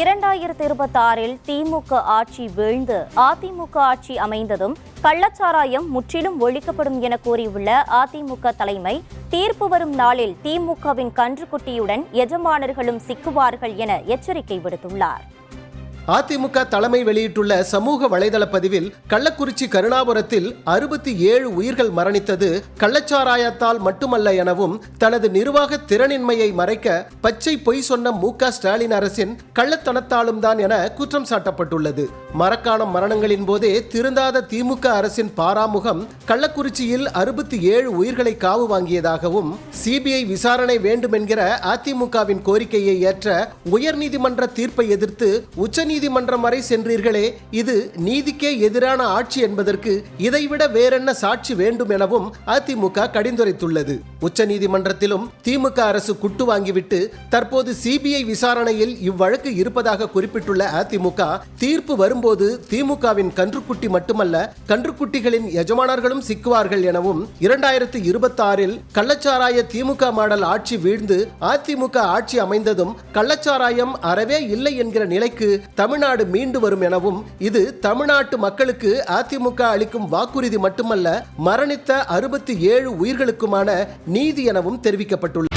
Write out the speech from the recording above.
இரண்டாயிரத்தி இருபத்தி ஆறில் திமுக ஆட்சி வீழ்ந்து அதிமுக ஆட்சி அமைந்ததும் கள்ளச்சாராயம் முற்றிலும் ஒழிக்கப்படும் என கூறியுள்ள அதிமுக தலைமை தீர்ப்பு வரும் நாளில் திமுகவின் கன்றுக்குட்டியுடன் எஜமானர்களும் சிக்குவார்கள் என எச்சரிக்கை விடுத்துள்ளார். அதிமுக தலைமை வெளியிட்டுள்ள சமூக வலைதள பதிவில் கள்ளக்குறிச்சி கருணாபுரத்தில் அறுபத்தி ஏழு உயிர்கள் மரணித்தது கள்ளச்சாராயத்தால் மட்டுமல்ல எனவும் தனது நிர்வாக திறனின்மையை மறைக்க பச்சை பொய் சொன்ன மு ஸ்டாலின் அரசின் கள்ளத்தனத்தாலும் தான் என குற்றம் சாட்டப்பட்டுள்ளது. மரக்காணம் மரணங்களின் போதே திருந்தாத திமுக அரசின் பாராமுகம் கள்ளக்குறிச்சியில் அறுபத்தி ஏழு உயிர்களை காவு வாங்கியதாகவும் சிபிஐ விசாரணை வேண்டும் என்கிற அதிமுகவின் கோரிக்கையை ஏற்ற உயர்நீதிமன்ற தீர்ப்பை எதிர்த்து உச்சநீதி உச்சநீதிமன்றம் வரை சென்றீர்களே இது நீதிக்கே எதிரான ஆட்சி என்பதற்கு இதைவிட வேறென்ன சாட்சி வேண்டும் எனவும் அதிமுக கடிந்துரைத்துள்ளது. உச்சநீதிமன்றத்திலும் திமுக அரசு குட்டு வாங்கிவிட்டு தற்போது சிபிஐ விசாரணையில் இவ்வழக்கு இருப்பதாக குறிப்பிட்டுள்ள அதிமுக தீர்ப்பு வரும்போது திமுகவின் கன்றுக்குட்டி மட்டுமல்ல கன்றுக்குட்டிகளின் எஜமானர்களும் சிக்குவார்கள் எனவும் இரண்டாயிரத்தி இருபத்தி ஆறில் கள்ளச்சாராய திமுக மாடல் ஆட்சி வீழ்ந்து அதிமுக ஆட்சி அமைந்ததும் கள்ளச்சாராயம் அறவே இல்லை என்கிற நிலைக்கு தமிழ் தமிழ்நாடு மீண்டு வரும் எனவும் இது தமிழ்நாட்டு மக்களுக்கு அதிமுக அளிக்கும் வாக்குறுதி மட்டுமல்ல மரணித்த அறுபத்தி ஏழு உயிர்களுக்குமான நீதி எனவும் தெரிவிக்கப்பட்டுள்ளது.